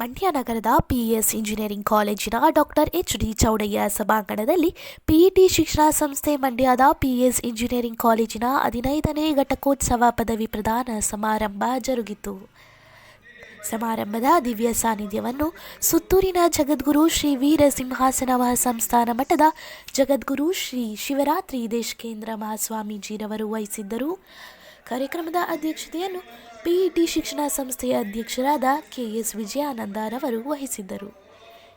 ಮಂಡ್ಯ ನಗರದ PES engineering ಕಾಲೇಜಿನ doctor H D Chowdaiah ಸಭಾಂಗಣದಲ್ಲಿ ಪಿಇಟಿ ಶಿಕ್ಷಣ ಸಂಸ್ಥೆ ಮಂಡ್ಯದ ಪಿಇಎಸ್ ಇಂಜಿನಿಯರಿಂಗ್ ಕಾಲೇಜಿನ ಹದಿನೈದನೇ ಘಟಕೋತ್ಸವ ಪದವಿ ಪ್ರದಾನ ಸಮಾರಂಭ ಜರುಗಿತು. ಸಮಾರಂಭದ ದಿವ್ಯ ಸಾನ್ನಿಧ್ಯವನ್ನು ಸುತ್ತೂರಿನ ಜಗದ್ಗುರು ಶ್ರೀ ವೀರ ಸಿಂಹಾಸನ ಸಂಸ್ಥಾನ ಮಠದ ಜಗದ್ಗುರು ಶ್ರೀ ಶಿವರಾತ್ರಿ ದೇಶಕೇಂದ್ರ ಮಹಾಸ್ವಾಮೀಜಿರವರು ವಹಿಸಿದ್ದರು. ಕಾರ್ಯಕ್ರಮದ ಅಧ್ಯಕ್ಷತೆಯನ್ನು ಪಿಇಟಿ ಶಿಕ್ಷಣ ಸಂಸ್ಥೆಯ ಅಧ್ಯಕ್ಷರಾದ ಕೆಎಸ್ ವಿಜಯಾನಂದರವರು ವಹಿಸಿದ್ದರು.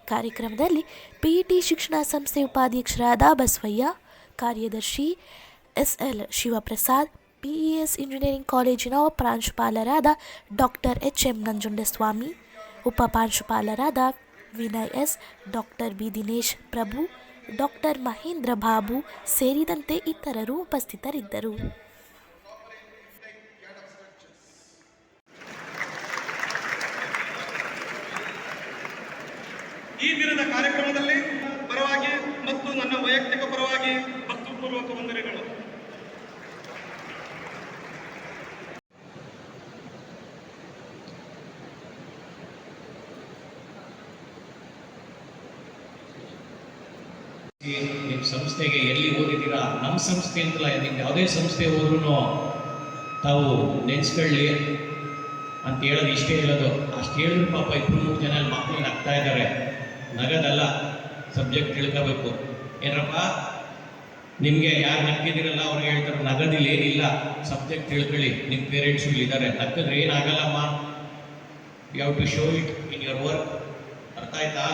ಕಾರ್ಯಕ್ರಮದಲ್ಲಿ ಪಿಇಟಿ ಶಿಕ್ಷಣ ಸಂಸ್ಥೆ ಉಪಾಧ್ಯಕ್ಷರಾದ ಬಸವಯ್ಯ, ಕಾರ್ಯದರ್ಶಿ ಎಸ್ಎಲ್ ಶಿವಪ್ರಸಾದ್, ಪಿಇಎಸ್ ಇಂಜಿನಿಯರಿಂಗ್ ಕಾಲೇಜಿನ ಪ್ರಾಂಶುಪಾಲರಾದ ಡಾಕ್ಟರ್ ಎಚ್ ಎಂ ನಂಜುಂಡಸ್ವಾಮಿ ಉಪ ಪ್ರಾಂಶುಪಾಲರಾದ Vinay S, doctor B Dinesh Prabhu, doctor Mahendra Babu ಸೇರಿದಂತೆ ಇತರರು ಉಪಸ್ಥಿತರಿದ್ದರು. ಈ ದಿನದ ಕಾರ್ಯಕ್ರಮದಲ್ಲಿ ಪರವಾಗಿ ಮತ್ತು ನನ್ನ ವೈಯಕ್ತಿಕ ಪರವಾಗಿ ಭಕ್ತಿಪೂರ್ವಕ ವಂದನೆಗಳು. ನಿಮ್ಮ ಸಂಸ್ಥೆಗೆ ಎಲ್ಲಿ ಓದಿದ್ದೀರಾ? ನಮ್ಮ ಸಂಸ್ಥೆ ಅಂತಲ್ಲ, ನಿಮ್ಗೆ ಯಾವುದೇ ಸಂಸ್ಥೆ ಹೋದ್ರೂ ತಾವು ನೆನೆಸ್ಕೊಳ್ಳಿ ಅಂತ ಹೇಳೋದು ಇಷ್ಟೇ ಇರೋದು. ಅಷ್ಟು ಹೇಳಿದ್ರು ಪಾಪ ಇಬ್ಬರು ಮೂರು ಜನ ಮಕ್ಕಳು ನಗ್ತಾ ಇದ್ದಾರೆ. ನಗದಲ್ಲ, ಸಬ್ಜೆಕ್ಟ್ ತಿಳ್ಕೋಬೇಕು. ಏನಪ್ಪ? ನಿಮಗೆ ಯಾರು ನಕ್ಕಿದ್ದೀರಲ್ಲ ಅವ್ರಿಗೆ ಹೇಳ್ತಾರೆ ನಗದಿಲ್ಲ ಏನಿಲ್ಲ, ಸಬ್ಜೆಕ್ಟ್ ತಿಳ್ಕೊಳ್ಳಿ ನಿಮ್ಮ ಪೇರೆಂಟ್ಸು ಇಲ್ಲಿದ್ದಾರೆ ನಕ್ಕಿದ್ರೆ ಏನಾಗಲ್ಲಮ್ಮ? You have to show it in your work ಅರ್ಥ ಆಯ್ತಾ?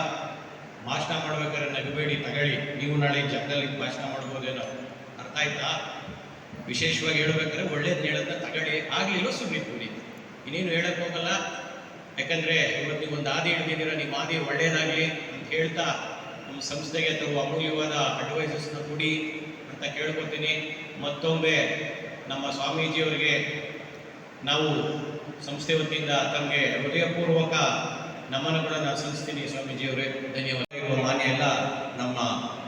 ಭಾಷಣ ಮಾಡ್ಬೇಕಾದ್ರೆ ನಗಬೇಡಿ, ತಗೊಳ್ಳಿ. ನೀವು ನಾಳೆ ಜಗದಲ್ಲಿ ಭಾಷಣ ಮಾಡ್ಬೋದೇನೋ. ಅರ್ಥ ಆಯ್ತಾ? ವಿಶೇಷವಾಗಿ ಹೇಳ್ಬೇಕಾದ್ರೆ ಒಳ್ಳೇದು ಹೇಳೋದನ್ನ ತಗೊಳ್ಳಿ. ಆಗಲಿಲ್ಲ ಸುಮ್ಮನೆ ಕೂಡಿ. ಇನ್ನೇನು ಹೇಳೋಕ್ಕೋಗಲ್ಲ ಹೋಗಲ್ಲ? ಯಾಕಂದ್ರೆ ಇವತ್ತು ನೀವು ಒಂದು ಆದಿ ಹಿಡಿದಿದ್ದೀರ ನಿಮ್ಮ ಆದಿ ಒಳ್ಳೇದಾಗ್ಲಿ. ಹೇಳ್ತಾ ನಮ್ಮ ಸಂಸ್ಥೆಗೆ ತರುವ ಅಮೂಲ್ಯವಾದ ಅಡ್ವೈಸಸ್ನ ಕೊಡಿ ಅಂತ ಕೇಳ್ಕೊತೀನಿ. ಮತ್ತೊಮ್ಮೆ ನಮ್ಮ ಸ್ವಾಮೀಜಿಯವರಿಗೆ ನಾವು ಸಂಸ್ಥೆ ವತಿಯಿಂದ ತಮಗೆ ಹೃದಯಪೂರ್ವಕ ನಮನಗಳನ್ನು ಸಲ್ಲಿಸ್ತೀನಿ ಸ್ವಾಮೀಜಿಯವರೇ. ಧನ್ಯವಾದ ಇರುವ ಮಾನ್ಯ ಎಲ್ಲ ನಮ್ಮ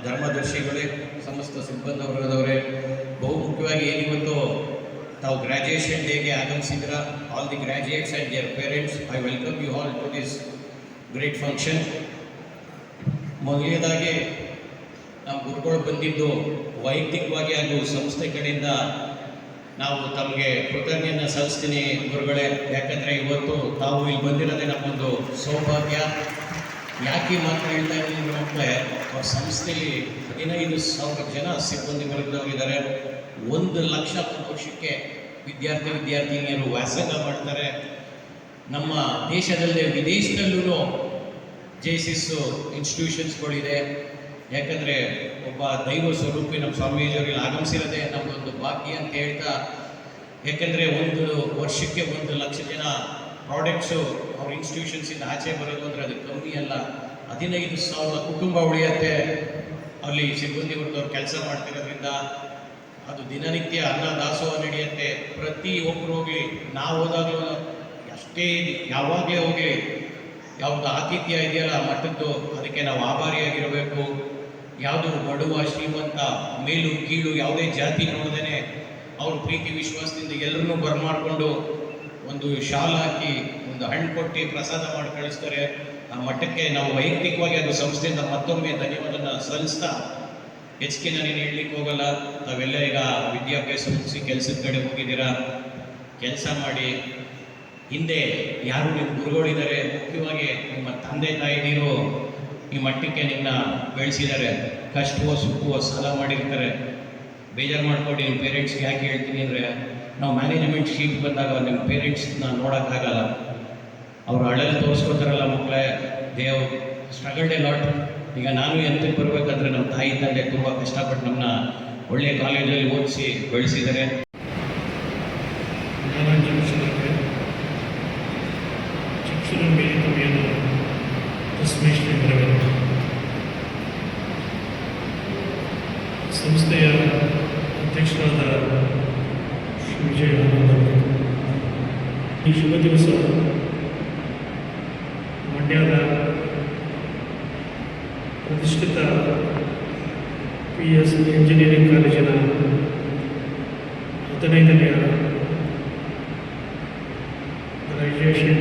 ಧರ್ಮದರ್ಶಿಗಳೇ, ಸಮಸ್ತ ಸಿಬ್ಬಂದಿ ವರ್ಗದವರೇ ಬಹುಮುಖ್ಯವಾಗಿ ಏನಿವತ್ತು ತಾವು ಗ್ರ್ಯಾಜುಯೇಷನ್ ಡೇಗೆ ಆಗಮಿಸಿದ್ರ? All the graduates and their parents I welcome you all to this great function ಮೊದಲನೇದಾಗಿ ನಮ್ಮ ಗುರುಗಳು ಬಂದಿದ್ದು ವೈಯಕ್ತಿಕವಾಗಿ ಹಾಗೂ ಸಂಸ್ಥೆ ಕಡೆಯಿಂದ ನಾವು ತಮಗೆ ಕೃತಜ್ಞತೆಯನ್ನು ಸಲ್ಲಿಸ್ತೀನಿ ಗುರುಗಳೇ. ಯಾಕಂದರೆ ಇವತ್ತು ತಾವು ಇಲ್ಲಿ ಬಂದಿರೋದೇ ನಮ್ಮೊಂದು ಸೌಭಾಗ್ಯ. ಯಾಕೆ ಮಾತು ಹೇಳ್ತಾ ಇದ್ದೀನಿ ಮಕ್ಕಳೇ, ಅವ್ರ ಸಂಸ್ಥೆಯಲ್ಲಿ ಹದಿನೈದು ಸಾವಿರ ಜನ ಸಿಬ್ಬಂದಿ ವರ್ಗದವರಿದ್ದಾರೆ ಒಂದು ಲಕ್ಷ ವರ್ಷಕ್ಕೆ ವಿದ್ಯಾರ್ಥಿ, ವಿದ್ಯಾರ್ಥಿನಿಯರು ವ್ಯಾಸಂಗ ಮಾಡ್ತಾರೆ. ನಮ್ಮ ದೇಶದಲ್ಲೇ ವಿದೇಶದಲ್ಲೂ ಜೆ ಸಿಸ್ಸು ಇನ್ಸ್ಟಿಟ್ಯೂಷನ್ಸ್ಗಳಿದೆ ಯಾಕಂದರೆ ಒಬ್ಬ ದೈವ ಸ್ವರೂಪಿ ನಮ್ಮ ಸ್ವಾಮೀಜಿಯವರಿಗೆ ಆಗಮಿಸಿರೋದೇ ನಮಗೊಂದು ಭಾಗ್ಯ ಅಂತ ಹೇಳ್ತಾ, ಯಾಕಂದರೆ ಒಂದು ವರ್ಷಕ್ಕೆ ಒಂದು ಲಕ್ಷ ಜನ ಪ್ರಾಡಕ್ಟ್ಸು ಅವ್ರ ಇನ್ಸ್ಟಿಟ್ಯೂಷನ್ಸಿಂದ ಆಚೆ ಬರೋದು ಅಂದರೆ ಅದು ಕಮ್ಮಿ ಅಲ್ಲ. ಹದಿನೈದು ಸಾವಿರ ಕುಟುಂಬ ಉಳಿಯತ್ತೆ. ಅಲ್ಲಿ ಸಿಬ್ಬಂದಿ ವರ್ಗದವ್ರು ಕೆಲಸ ಮಾಡ್ತಿರೋದ್ರಿಂದ ಅದು ದಿನನಿತ್ಯ ಅನ್ನ ದಾಸೋಹ ನಡೆಯುತ್ತೆ. ಪ್ರತಿ ಒಬ್ಬರು ಹೋಗಿ ನಾವು ಹೋದಾಗಲೂ ಅಷ್ಟೇ ಯಾವಾಗಲೇ ಹೋಗಲಿ ಯಾವುದು ಆತಿಥ್ಯ ಇದೆಯಲ್ಲ ಮಠದ್ದು ಅದಕ್ಕೆ ನಾವು ಆಭಾರಿಯಾಗಿರಬೇಕು. ಯಾವುದು ಬಡವ, ಶ್ರೀಮಂತ, ಮೇಲು, ಕೀಳು ಯಾವುದೇ ಜಾತಿ ನೋಡದೇನೆ ಅವ್ರ ಪ್ರೀತಿ, ವಿಶ್ವಾಸದಿಂದ ಎಲ್ಲರನ್ನೂ ಬರಮಾಡಿಕೊಂಡು ಒಂದು ಶಾಲ್ ಹಾಕಿ, ಒಂದು ಹಣ್ಣು ಕೊಟ್ಟು ಪ್ರಸಾದ ಮಾಡಿ ಕಳಿಸ್ತಾರೆ. ಆ ಮಠಕ್ಕೆ ನಾವು ವೈಯಕ್ತಿಕವಾಗಿ ಅದು ಸಂಸ್ಥೆಯಿಂದ ಮತ್ತೊಮ್ಮೆ ಧನ್ಯವಾದನ ಸಲ್ಲಿಸ್ತಾ ಹೆಚ್ಚಿಗೆ ನಾನು ಹೇಳಲಿಕ್ಕೆ ಹೋಗಲ್ಲ. ತಾವೆಲ್ಲ ಈಗ ವಿದ್ಯಾಭ್ಯಾಸ ಮುಗಿಸಿ ಕೆಲಸದ ಕಡೆ ಹೋಗಿದ್ದೀರಾ? ಕೆಲಸ ಮಾಡಿ ಹಿಂದೆ ಯಾರು ನಿಮ್ಮ ಗುರುಗಳಿದ್ದಾರೆ, ಮುಖ್ಯವಾಗಿ ನಿಮ್ಮ ತಂದೆ ತಾಯಿದಿರು ಈ ಮಟ್ಟಕ್ಕೆ ನಿನ್ನ ಬೆಳೆಸಿದ್ದಾರೆ. ಕಷ್ಟವೋ ಸುಖವೋ ಸಾಲ ಮಾಡಿರ್ತಾರೆ. ಬೇಜಾರು ಮಾಡ್ಕೊಂಡು ನಿಮ್ಮ ಪೇರೆಂಟ್ಸ್ಗೆ ಯಾಕೆ ಹೇಳ್ತೀನಿ ಅಂದರೆ, ನಾವು ಮ್ಯಾನೇಜ್ಮೆಂಟ್ ಶೀಟ್ ಬಂದಾಗ ನಿಮ್ಮ ಪೇರೆಂಟ್ಸ್ನ ನೋಡೋಕ್ಕಾಗಲ್ಲ ಅವರು ಹಳೆಲ್ಲ ತೋರಿಸ್ಕೊತಾರಲ್ಲ ಮಕ್ಕಳೇ ದೇವ್ ಸ್ಟ್ರಗಲ್ ಡೇ ಲಾಟ್ ಈಗ ನಾನು ಎಂತಕ್ಕೆ ಬರಬೇಕಂದ್ರೆ ನಮ್ಮ ತಾಯಿ ತಂದೆ ತುಂಬ ಕಷ್ಟಪಟ್ಟು ನಮ್ಮನ್ನ ಒಳ್ಳೆಯ ಕಾಲೇಜಲ್ಲಿ ಓದಿಸಿ ಬೆಳೆಸಿದ್ದಾರೆ. ಶಿಕ್ಷಣ ಮೇಲಿನ ತಸ್ಮೇಶ್ವರವರು ಸಂಸ್ಥೆಯ ಅಧ್ಯಕ್ಷರಾದ ಶ್ರೀ ಈ ಶುಭ ದಿವಸ ಮಂಡ್ಯದ ಪ್ರತಿಷ್ಠಿತ ಪಿ ಎಸ್ ಇಂಜಿನಿಯರಿಂಗ್ ಕಾಲೇಜಿನ ಹದಿನೈದನೆಯ ಗ್ರಾಜ್ಯುಯೇಷನ್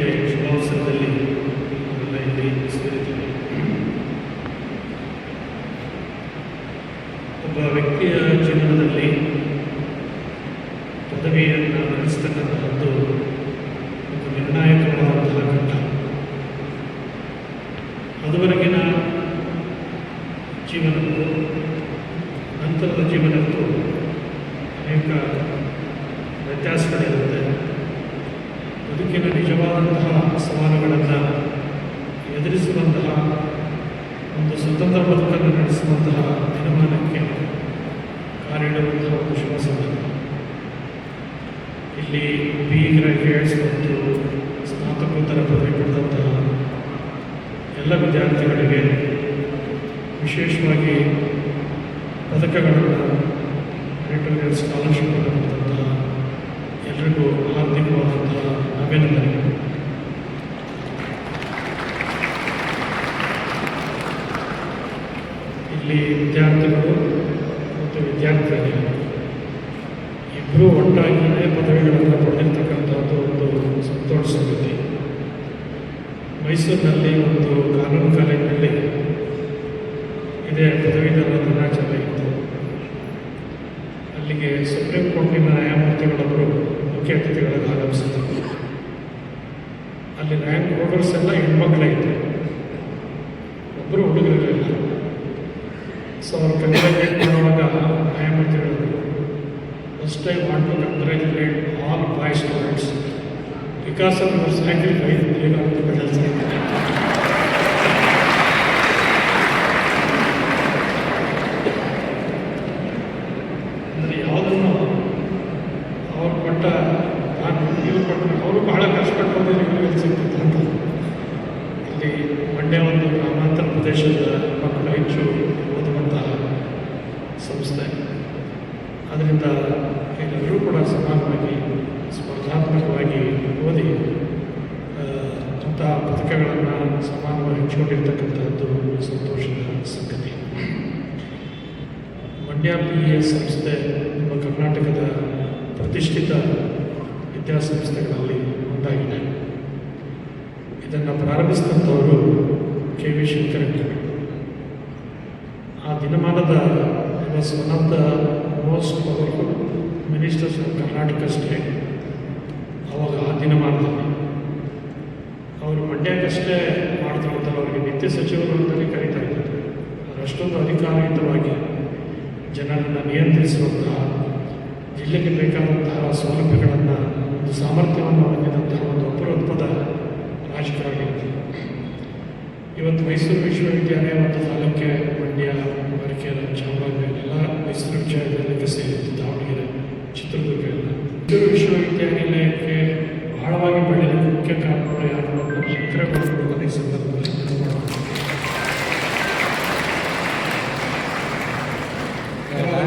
ಅದುವರೆಗಿನ ಜೀವನಕ್ಕೂ ನಂತರದ ಜೀವನಕ್ಕೂ ಅನೇಕ ವ್ಯತ್ಯಾಸಗಳಿರುತ್ತೆ. ಬದುಕಿನ ನಿಜವಾದಂತಹ ಸವಾಲುಗಳನ್ನು ಎದುರಿಸುವಂತಹ ಒಂದು ಸ್ವತಂತ್ರ ಬದುಕನ್ನು ನಡೆಸುವಂತಹ ತೀರ್ಮಾನಕ್ಕೆ ಕಾರಣವಂತಹ ಒಂದು ಶುಭ ಇಲ್ಲಿ ಬಿ ಗ್ರಾಜ್ಯುಯೇಟ್ಸ್ ಮತ್ತು ಸ್ನಾತಕೋತ್ತರ ಪದವಿ ಪಡೆದಂತಹ ಎಲ್ಲ ವಿದ್ಯಾರ್ಥಿಗಳಿಗೆ ವಿಶೇಷವಾಗಿ ಪದಕಗಳನ್ನು ಮೆರಿಟೋರಿಯಲ್ ಸ್ಕಾಲರ್ಶಿಪ್ ಎಲ್ರಿಗೂ ಹಾರ್ದಿಕವಾದಂತಹ ಅಭಿನಂದನೆಗಳು. ಇಲ್ಲಿ ವಿದ್ಯಾರ್ಥಿಗಳು ಮತ್ತು ವಿದ್ಯಾರ್ಥಿಗಳು ಇಬ್ಬರೂ ಒಟ್ಟಾಗಿಯೇ ಪದವಿಗಳನ್ನು ಪಡೆದಿರ್ತಕ್ಕಂಥದ್ದು ಒಂದು ಸಂತೋಷ ಸಂಗತಿ. ಮೈಸೂರಿನಲ್ಲಿ ಒಂದು ಕಾನೂನು ಕಾಲೇಜಿನಲ್ಲಿ ಇದೇ ಪದವೀಧರ ದಿನಾಚರಣೆ ಇತ್ತು. ಅಲ್ಲಿಗೆ ಸುಪ್ರೀಂ ಕೋರ್ಟಿನ ನ್ಯಾಯಮೂರ್ತಿಗಳೊಬ್ಬರು ಮುಖ್ಯ ಅತಿಥಿಗಳಾಗಿ ಆರಂಭಿಸಿದ್ದರು ಅಲ್ಲಿ ರ್ಯಾಂಕ್ ಹೋಲ್ಡರ್ಸ್ ಎಲ್ಲ ಹೆಣ್ಮಕ್ಳೇ ಇದ್ದರು ಒಬ್ಬರು ಹುಡುಗರಿರಲಿಲ್ಲ ಸೊ ಅವ್ರು ಕಂಗ್ರ್ಯಾಚುಲೇಟ್ ಮಾಡುವಾಗ ನ್ಯಾಯಮೂರ್ತಿಗಳು first time want to all boy students because of your sacrifice ಈಗ ಕೆಲಸ ಅಂದರೆ ಯಾವುದನ್ನು ಅವ್ರು ಕೊಟ್ಟ ನಾನು ಇವ್ರು ಕೊಟ್ಟರು ಅವರು ಬಹಳ ಕಷ್ಟಪಟ್ಟು ಹೋದ್ರೆ ಇವ್ರಿಗೆ ಸಿಗ್ತಿತ್ತು ಅಂತ ಇಲ್ಲಿ ಮಂಡ್ಯ ಒಂದು ಗ್ರಾಮಾಂತರ ಪ್ರದೇಶದ ಮಕ್ಕಳು ಹೆಚ್ಚು ಓದುವಂತಹ ಸಂಸ್ಥೆ ಅದರಿಂದ ಎಲ್ಲರೂ ಕೂಡ ಸಮಾನವಾಗಿ ಸ್ಪರ್ಧಾತ್ಮಕವಾಗಿ ಓದಿ ಆ, ಅಂತಹ ಪದಕಗಳನ್ನು ಸಮಾನವಾಗಿ ಹಂಚಿಕೊಂಡಿರ್ತಕ್ಕಂಥದ್ದು ಸಂತೋಷದ ಸಂಗತಿ. ಮಂಡ್ಯ ಪಿ ಎಸ್ ಸಂಸ್ಥೆ ನಮ್ಮ ಕರ್ನಾಟಕದ ಪ್ರತಿಷ್ಠಿತ ವಿದ್ಯಾಸಂಸ್ಥೆಗಳಲ್ಲಿ ಒಂದಾಗಿದೆ. ಇದನ್ನು ಪ್ರಾರಂಭಿಸಿದಂಥವರು ಕೆ ವಿ ಶಂಕರ ಆ ದಿನಮಾನದ was one of the most powerful ministers of Karnataka state ಅವಾಗ ಆ ದಿನಮಾನದಲ್ಲಿ ಅವರು ಮಂಡ್ಯಕ್ಕಷ್ಟೇ ಮಾಡಿದ್ರು ಅಂತ ಅವರಿಗೆ ನಿತ್ಯ ಸಚಿವರು ಅಂತಲೇ ಕರೀತಾ ಇದ್ದಾರೆ ಅವರು ಅಷ್ಟೊಂದು ಅಧಿಕಾರಯುತವಾಗಿ ಜನರನ್ನು ನಿಯಂತ್ರಿಸುವಂತಹ, ಜಿಲ್ಲೆಗೆ ಬೇಕಾದಂತಹ ಸೌಲಭ್ಯಗಳನ್ನು, ಒಂದು ಸಾಮರ್ಥ್ಯವನ್ನು ಹೊಂದಿದಂತಹ ಒಂದು ಅಪರೂಪದ ರಾಜಕಾರಣಿ ಇವತ್ತು ಮೈಸೂರು ವಿಶ್ವವಿದ್ಯಾಲಯ ಮತ್ತು ತಾಲೂಕೆ ಮಂಡ್ಯ ಮಡಿಕೇರಿ ಚಾಮರಾಜನಗರ ಎಲ್ಲ ಮೈಸೂರು ವಿಶ್ವವಿದ್ಯಾಲಯಕ್ಕೆ ಸೇರಿದ್ದು ದಾವಣಗೆರೆ, ಚಿತ್ರದುರ್ಗ ಎಲ್ಲ. ಮೈಸೂರು ವಿಶ್ವವಿದ್ಯಾನಿಲಯಕ್ಕೆ ಬಹಳವಾಗಿ ಬೆಳೆಯಲು ಮುಖ್ಯ ಕಾರಣಗಳು ಈ ಸಂದರ್ಭದಲ್ಲಿ.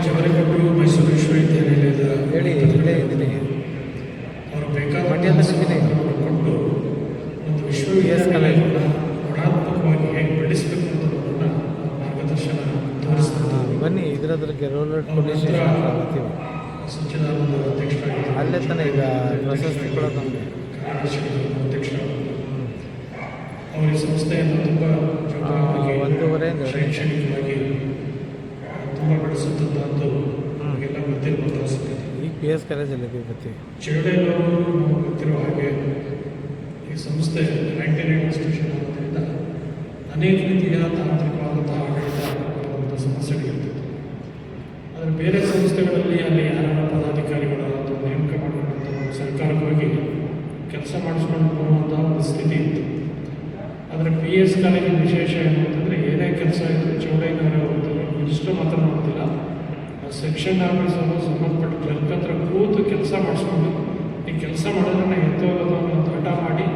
ಜವರೇಗೌಡರು ಮೈಸೂರು ವಿಶ್ವವಿದ್ಯಾನಿಲಯದ ಹೇಳಿ ಅವರು ಬೇಕಾದ ಮಂಡ್ಯದಲ್ಲಿ ಕೊಟ್ಟು ಒಂದು ವಿಶ್ವವಿದ್ಯಾನಿಲಯವನ್ನು ಗುಣಾತ್ಮಕವಾಗಿ ಹೇಗೆ ಬೆಳೆಸಬೇಕು ಅನ್ನೋದನ್ನು ಮಾರ್ಗದರ್ಶನ ತೋರಿಸ್ತಾರೆ ಬನ್ನಿ ಇದರದ್ರಿಗೆ ರೋಲರ್ ಪೊಲೀಸ್ ಸಚ್ಚಿದಾನಂದ ಅಧ್ಯಕ್ಷರಾಗಿದ್ದರು ಅಲ್ಲೇ ತಾನೇ ಈಗ ಪ್ರಶಸ್ತಿ ಕೊಡೋದು ಅಧ್ಯಕ್ಷರಾಗಿದ್ದರು ಅವರು ಈ ಸಂಸ್ಥೆಯನ್ನು ತುಂಬ ಒಂದೂವರೆಯಿಂದ. ಶೈಕ್ಷಣಿಕವಾಗಿ ತುಂಬ ಬೆಳೆಸುತ್ತಂತದ್ದು ನಮಗೆಲ್ಲ ಗೊತ್ತಿರುವಂತಹ ಸಂಗತಿ ಈ ಪಿ ಎಸ್ ಕಾಲೇಜಲ್ಲಿ ಇದ್ದೀವಿ ಬರ್ತೀವಿ ಚೆರಡೇಲವರು ನಮಗೆ ಗೊತ್ತಿರೋ ಹಾಗೆ ಈ ಸಂಸ್ಥೆ ನೈನ್ಟೀನ್ ಇನ್ಸ್ಟಿಟ್ಯೂಷನ್ ಆಗೋದ್ರಿಂದ ಅನೇಕ ರೀತಿಯ ತಾಂತ್ರಿಕವಾದಂತಹ ಆಡಳಿತ ಸಮಸ್ಯೆಗಳಿರ್ತಿತ್ತು ಆದರೆ ಬೇರೆ ಸಂಸ್ಥೆಗಳಲ್ಲಿ ಅಲ್ಲಿ ಯಾರ ಪದಾಧಿಕಾರಿಗಳು ಅಥವಾ ನೇಮಕ ಮಾಡಿಕೊಂಡಂಥ ಸರ್ಕಾರವಾಗಿ ಹೋಗಿ ಕೆಲಸ ಮಾಡಿಸ್ಕೊಂಡು ಬರುವಂತಹ ಒಂದು ಸ್ಥಿತಿ ಇತ್ತು. ಆದರೆ ಪಿ ಎಸ್ ಕಾಲೇಜಿನ ವಿಶೇಷ ಏನು ಅಂತಂದರೆ ಏನೇ ಕೆಲಸ ಇದ್ದರೂ ಚೌಡಯ್ಯನವರೇ ಹೋಗ್ತಾರೆ ಮಿನಿಸ್ಟರ್ ಮಾತ್ರ ಮಾಡ್ತಿಲ್ಲ ಆ ಸೆಕ್ಷನ್ ಆಫೀಸರು ಸಂಬಂಧಪಟ್ಟ ಕ್ಲರ್ಕ್ ಹತ್ರ ಕೂತು ಕೆಲಸ ಮಾಡಿಸ್ಕೊಂಡು, ಈ ಕೆಲಸ ಮಾಡೋದನ್ನ ಎತ್ತೋಗೋದು ಅನ್ನೋ ಹಠ ಮಾಡಿ,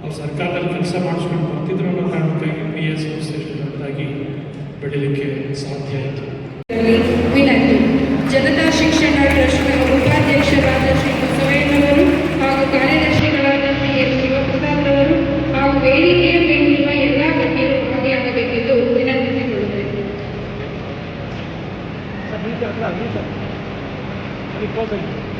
ಅವ್ರು ಸರ್ಕಾರದಲ್ಲಿ ಕೆಲಸ ಮಾಡಿಸ್ಕೊಂಡು ಬರ್ತಿದ್ರು ಅನ್ನೋ ಕಾರಣಕ್ಕಾಗಿ ಪಿ ಎಸ್ ಸಂಸ್ಥೆ ದೊಡ್ಡದಾಗಿ ಬೆಳೀಲಿಕ್ಕೆ ಸಾಧ್ಯ ಆಯಿತು. vida, a vida. Ele coisa aqui.